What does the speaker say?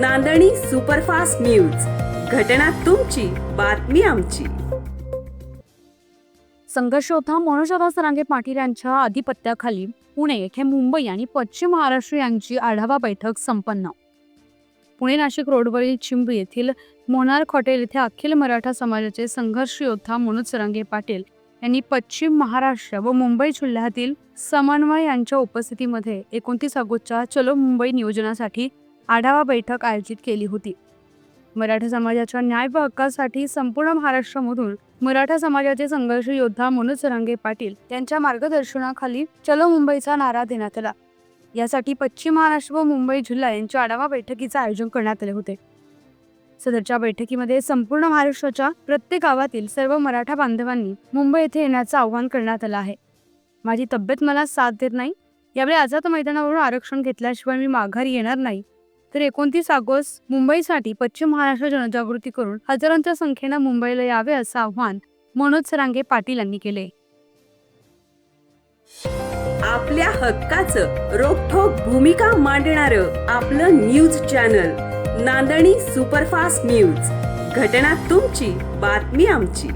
नांदणी superfast news. घटना तुमची बातमी आमची. संघर्ष मनोजदा सरांगे पाटील यांच्या आधिपत्याखाली पुणे येथे मुंबई आणि पश्चिम महाराष्ट्र यांची आढावा बैठक संपन्न. पुणे नाशिक रोडवरील चिंबी येथील मोनार्क हॉटेल येथे अखिल मराठा समाजाचे संघर्ष योद्धा मनोज सरांगे पाटील यांनी पश्चिम महाराष्ट्र व मुंबई जिल्ह्यातील समन्वय यांच्या उपस्थितीमध्ये एकोणतीस ऑगस्टच्या चलो मुंबई नियोजनासाठी आढावा बैठक आयोजित केली होती. मराठा समाजाच्या न्याय व हक्कासाठी संपूर्ण महाराष्ट्रामधून मराठा समाजाचे संघर्ष योद्धा मनोज रंगे पाटील यांच्या मार्गदर्शनाखाली चलो मुंबईचा नारा देण्यात आला. यासाठी पश्चिम महाराष्ट्र व मुंबई जिल्हा यांच्या आढावा बैठकीचे आयोजन करण्यात आले होते. सदरच्या बैठकीमध्ये संपूर्ण महाराष्ट्राच्या प्रत्येक गावातील सर्व मराठा बांधवांनी मुंबई येथे येण्याचं आवाहन करण्यात आलं आहे. माझी तब्येत मला साथ देत नाही. यावेळी आझाद मैदानावरून आरक्षण घेतल्याशिवाय मी माघारी येणार नाही तर एकोणतीस ऑगस्ट मुंबईसाठी पश्चिम महाराष्ट्र जनजागृती करून हजारांच्या संख्येनं मुंबईला यावे असं आव्हान मनोज सरांगे पाटील यांनी केले. आपल्या हक्काचं रोखठोक भूमिका मांडणार आपलं news channel Nandani superfast news. घटना तुमची बातमी आमची.